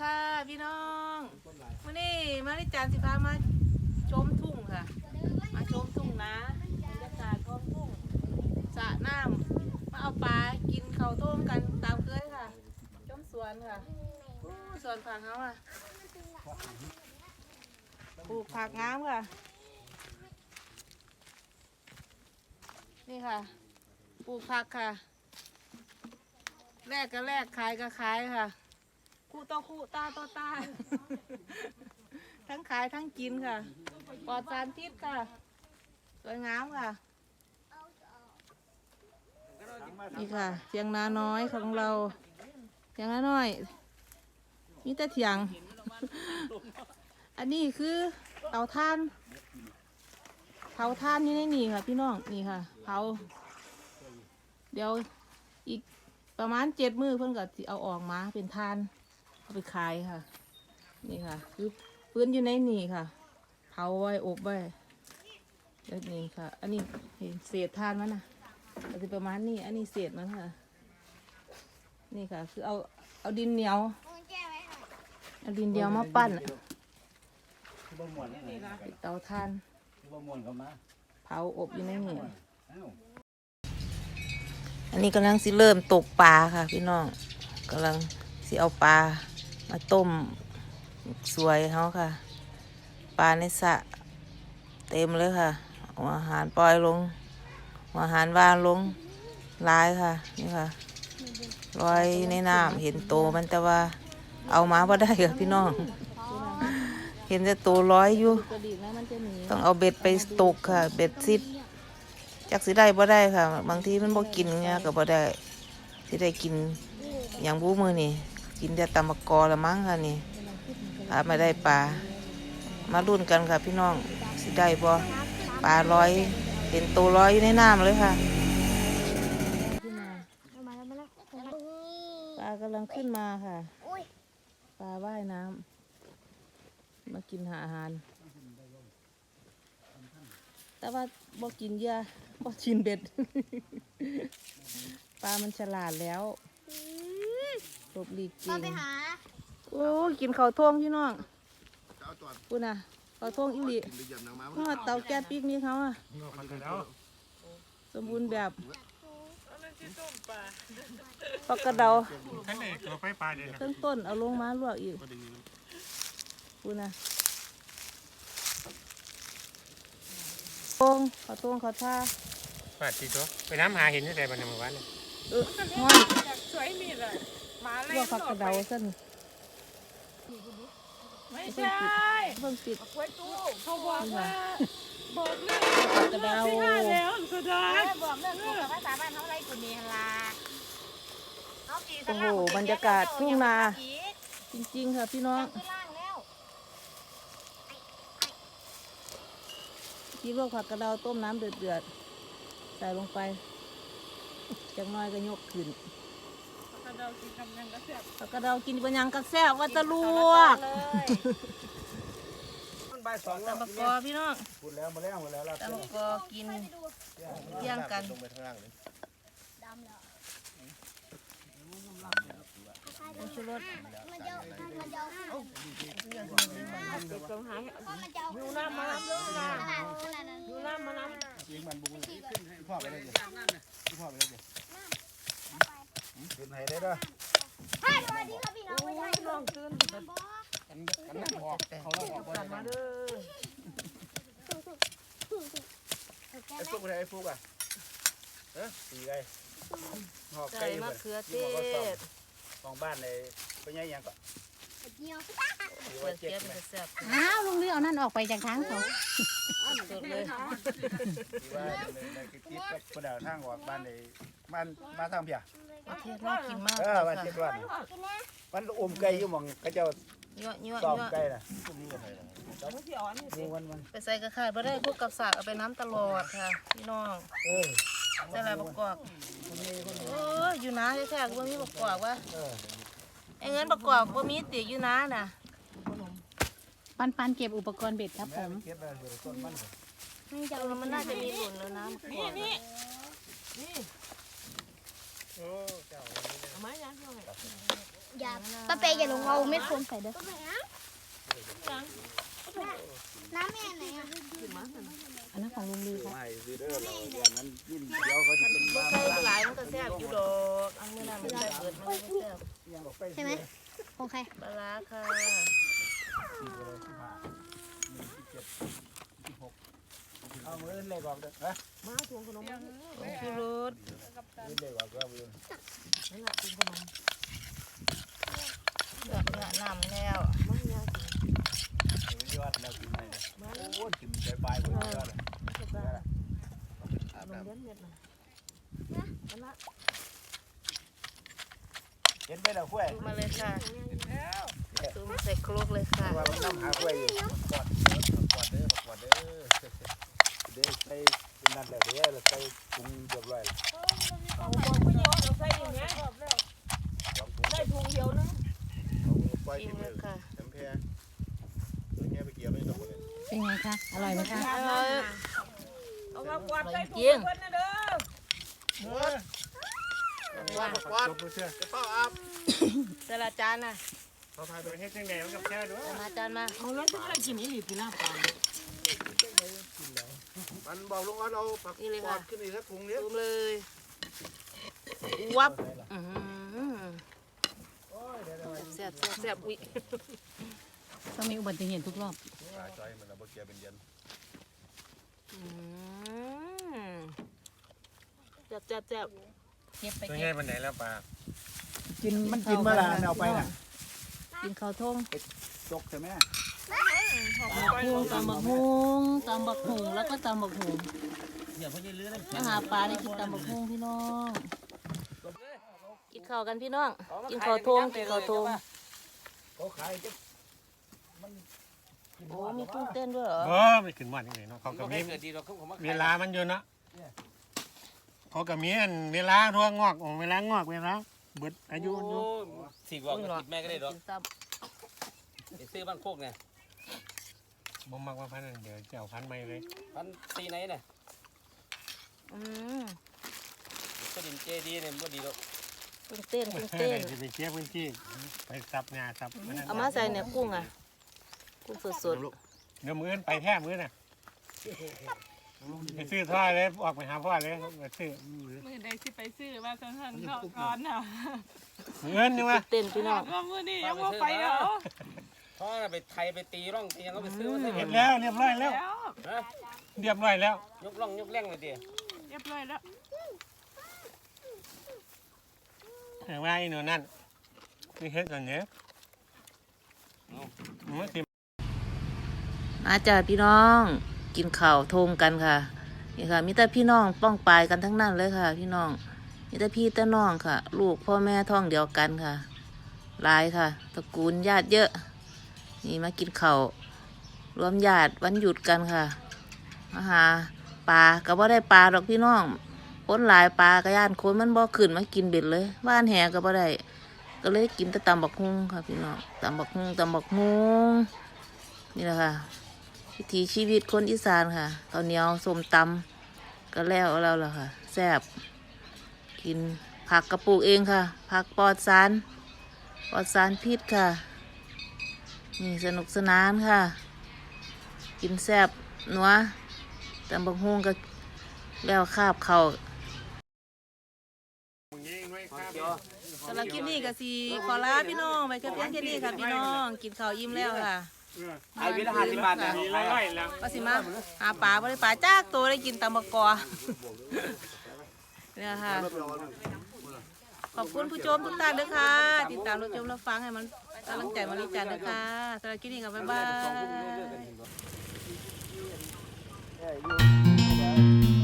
ค่ะพี่น้องวันนี้มาริจานสิพามาชมทุ่งค่ะ มาชมทุ่งนะบรรยากาศท้องทุ่งสระน้ามาเอาปลากินเข่าต้มกันตามเคยค่ะ ชมสวนค่ะอู้สวนผักเขาอะปลูกผักงามค่ะ นี่ค่ะปลูกผักค่ะ แรกก็แรกขายก็ขายค่ะ คู่ต่อคู่ตาต่อตา ทั้งขายทั้งกินค่ะ ปลอดสารพิษค่ะ สวยงามค่ะ นี่ค่ะเถียงนาน้อยของเราเถียงนาน้อยมีแต่เถียง อันนี้คือเตาถ่านเผาถ่านอยู่ในนี่ค่ะ พี่น้องนี่ค่ะเผาเดี๋ยวอีกประมาณเจ็ดมือเพิ่นก็สิเอาออกมาเป็นถ่าน เอาไปขายค่ะ นี่ค่ะ คือปืนอยู่ในนี่ค่ะ เผาไว้อบไว้แล้วนี่ค่ะ อันนี้เห็นเศษถ่านมันนะก็จะประมาณนี้ อันนี้เศษมันค่ะ นี่ค่ะ คือเอาเอาดินเหนียวเอาดินเหนียวมาปั้นเตาถ่านเผาอบอยู่ในนี่อันนี้กำลังสิเริ่มตกปลาค่ะ พี่น้องกำลังสิเอาปลา มาต้มสวยเขาค่ะ ปลาในสระเต็มเลยค่ะอาหารปล่อยลงอาหารวางลงร้ายค่ะ นี่ค่ะลอยในน้ำเห็นโตมันแต่ว่า เอามาบ่ได้ค่ะพี่น้อง เห็นแต่โตลอยอยู่ ต้องเอาเบ็ดไปตกค่ะ เบ็ดซิดจักสิได้บ่ได้ค่ะ บางทีมันบ่กินเนี่ยก็บ่ได้สิได้กินอย่างบูมือนี่ กินแต่ตำมะกอละมั้งค่ะนี่อาไม่ได้ปลา มารุ่นกันค่ะพี่น้องสิได้บ่ปลาลอยเห็นตัวลอยอยู่ในน้ำเลยค่ะปลากำลังขึ้นมาค่ะปลาว่ายน้ำมากินหาอาหาร แต่ว่าบ่กินเยื่อบ่ชินเบ็ด ปลามันฉลาดแล้ว หลบหลีกเก่งโอ้ยกินข้าวทงพี่น้องพูดนะข้าวทงอีหลีเพราะว่าเตาแก๊สปิกนี่เขาอะสมบูรณ์แบบปลากระเดาท่านเอกเราไปปลาเด่นนะเครื่องต้นเอาลงมาลวกอีกพูดนะทงข้าวทงข้าวท่าปลาทีตัวไปน้ำหาเห็นที่ไหนบ้างในหมู่บ้านเนี่ยเออห้อนสวยมีเลย มาเลยลวกผักกระเดาสั้นไม่ใช่เพิ่งปิดไว้ตู้เขาบอกว่าบอกเรื่องผักกระเดาที่ห้าแล้วสุดาบอกเรื่องกูกับภาษาบ้านเขาไรกูนี่ฮะล่ะเขากี่โอ้โหบรรยากาศทุ่งนาจริงๆค่ะพี่น้องขึ้นล่างแล้วที่ลวกผักกระเดาต้มน้ำเดือดๆใส่ลงไปจากหน้อยก็ยกขึ้น กระเดากินกำลังกระเสียบผักกระเดากินเป็นหยังกระแซบว่าจะลวกมันบ่ายสองแล้วตะบกกอพี่น้องพูดแล้วมาแล้วมาแล้วล่ะตะบกกอกิน เที่ยงกัน ลงไปข้างล่างเลยผงชูรสมันจะมันจะอยู่หน้ามาอยู่หน้ามาน้ำยิงมันบุ้งพี่พ่อไปเลยดิพี่พ่อไปเลยดิ ขึ้นให้ได้ด้วยให้สวัสดีครับพี่น้องไม่ใช่ลองขึ้นกันกันนั่งออกเขาเราออกกันมาเด้อไอ้ฟุกไปไหนไอ้ฟุกอะเออสีไงหอกไก่มะเบิดเขือเทศสองบ้านในไปย่างยังก่อน เดียวอยู่เขืไว้อเจ็เทีดยมไหมจะแซ่บอ้าวลุงเรือเอานั่นออกไปจากทางเขาสดเลยที่ว่าในในคือติดกับกระดาษทางออกบ้านในบ้านมาทางเพียประเทศน่ากินมากเออบ้านเจ็ดวันมันอมไก่อยู่หมองเขาเจ้าเยอะเยอะซ้อมเยอะไก่น่ะไปใส่กระข่ายบ่ได้พวกกับสากเอาไปน้ำตลอดค่ะพี่น้องเออใส่อะไรประกอบเอออยู่นะแท้ๆก็บ่มีประกอบวะ ไอ้เงินประกอบบ่มีติอยู่นะน่ะปันปันเก็บอุปกรณ์เบ็ดครับผแม่มมันเก็บแล้วเดี๋ยวต้นมันไม่จะเออมันน่าจะมีหล่นแล้วนะประกอบนี่อะนี่โอ้เจ้าทำไมยังยังไงอย่าป้าเปย์อย่าลงเอาเม็ดโฟมใส่เด้อก็น้ำแม่ไหนอะอั นนั้นของลุงดีค่ะไม่ซื้อเด้อเราอย่างนั้นกินเดี๋ยวเขาจะเป็นบ้าใส่หลายมันก็แซ่บอยู่ดอกอันนี้น่ะมันได้เกิดมันไม่แซ่บยังออกไปใช่ไหมของใครปลาร้าค่ะเอามือเล็กออกเด้อฮะชูรสมือเล็กออกก็มือเลือกเนื้อน้ำแล้วยอดแล้วกินได้โอ้กินใจปลายหมดยอดเลย อาบน้ำเห็นไหมล่ะกล้วยมาเลยค่ะซูมใส่ครกเลยค่ะว่ามันน้ำหากล้วยอยู่กอดกอดเด้อกอดเด้อเด้อใส่เป็นนั่นแหละเด้อแล้วใส่ปรุงเรียบร้อยแล้วเอาบอกผู้หญิงเอาใส่อย่างเงี้ยสองถุงได้ถุงเดียวนึงเอาปล่อยกินทิ้งเลเลยยค่ะน้ำแพร่ตัวเงี้ยไปเกี่ยวไม่ตกเลยเป็นไงคะ อร่อยไหมคะอร่อย เอามากวาดใส่ถุงเพิ่นนะเด้อวาดวาดจบเสื้อจะเป้าอาบเสละจานน่ะเขาพาไปเฮ็ดจังไดมันกับแค่ด้วยเอามาจานมาเอาแล้วจะได้กินอีหลีปีหน้าปลามันบอกลุงว่าเราปักปอดขึ้นอีกสักถุงนี้ซูมเลยวับอื้อหือแซ่บแซ่บแซ่บอุ้ยต้องมีอุบัติเหตุทุกรอบจอยมันเราเกี่ยวเป็นเย็น อื้อแซ่บแซ่บแซ่บเก็บไปตัวเก็ใหญ่บปานไหนแล้วปลากินมันกินเมื่อไหร่เอาไปน่ะกินข้าวทงจกใช่ไหมหุงตำบักหุงตำบักหุงแล้วก็ตำบักหุงเดี๋ยวพ่อจะเลื้อยมาหาปลาได้กินตำบักหุงพี่น้อง กินข้าวกันพี่น้อง กินข้าวทงกินข้าวทงเขาขายจะ โอ้มีกุ้งเต้นด้วยเหรอ เออไม่ขึ้นมาจังไดเนาะเขาก็มีเวลามันอยู่เนาะเขาก็มีอันเวลาทั่วงอกเวลางอกเวลาเบิดอายุอยู่สี่กว่าก็ติดแม่ก็ได้หรอกกินซ้ไปซื้อบ้านโคกเนี่ยบ่มักว่าพันนั้นเดี๋ยวจะเอาพันใหม่เลยพันตีไหนเนี่ยำอืมก็ดินเจดีเนี่ยบ่ดีหรอกกุ้งเต้นกุ้งเต้เต้นจะไปเคลียร์พื้นที่ไปซับหญ้าซับอันนั้นเอามาใส่เนี่ยกุ้งอะ กุ้งสดเดี๋ยวมื้ออนไปแท้มื้อน่ะไปซื้อท่อเลยออกไปหาพ่อเลยไปซื้อมือใดสิไปซื้อว่าซั่นๆเนาะก่อนน่ะมื้ออนนี่ๆว่ากุ้งเต้นพี่น้องว่ามื้อนี้ยังบ่ไปเหรอเพราะว่าไปไทยไปตีร่องตียังก็ไปซื้อมาได้หมเรียดบแล้วเรียบร้อยแล้ว แล้วฮะเรียบร้อยแล้วยกร่องยกแรงเลยดิเรียบร้อยแล้วแต่ว่าอีหนูนั่นคือเฮ็ดอันเนี้ยมันสิ มาจ้าพี่น้อง กินข้าวทงกันค่ะ นี่ค่ะมีแต่พี่น้องป้องปลายกันทั้งนั้นเลยค่ะ พี่น้องมีแต่พี่แต่น้องค่ะ ลูกพ่อแม่ท้องเดียวกันค่ะหลายค่ะตระกูลญาติเยอะ นี่มากินข้าวรวมญาติวันหยุดกันค่ะมาหาปลาก็บ่ได้ปลาดอกพี่น้องคนหลายปลากระยานคนมันบ่ขึ้นมากินเบ็ดเลยบ้านแหก็บ่ได้ก็เลยกินแต่ตำบักฮุงค่ะพี่น้องตำบักฮุงตำบักฮุงนี่แหละค่ะ วิถีชีวิตคนอีสานค่ะข้าวเหนียวส้มตำก็แล้วแล้วล่ะค่ะแซ่บกินผักกระปูกเองค่ะผักปลอดสารปลอดสารพิษค่ะ นี่สนุกสนานค่ะ กินแซ่บนัวตำบักฮุงก็แล้วคาบเขาวยิงไว้ครับสำหรับคลิปนี้ก็สิขอลาพี่น้องไปแค่เพียงแค่นี้ค่ะพี่น้อง กินข้าวอิ่มแล้วค่ะ ไอ้วิลาห้าสิบบาทนี่ยมีร้อยแล้วว่าสิมาหาปลาบ่ได้ปลาจากตัวได้กินตำบักกอเนี่ยค่ะ ขอบคุณผู้ชมทุกท่านด้วยค่ะ ติดตามรับชมรับฟังให้มันกำลังใจมาริจันด้วยค่ะสำหรับคลิปนี้ก็บ๊ายบาย Yeah, you.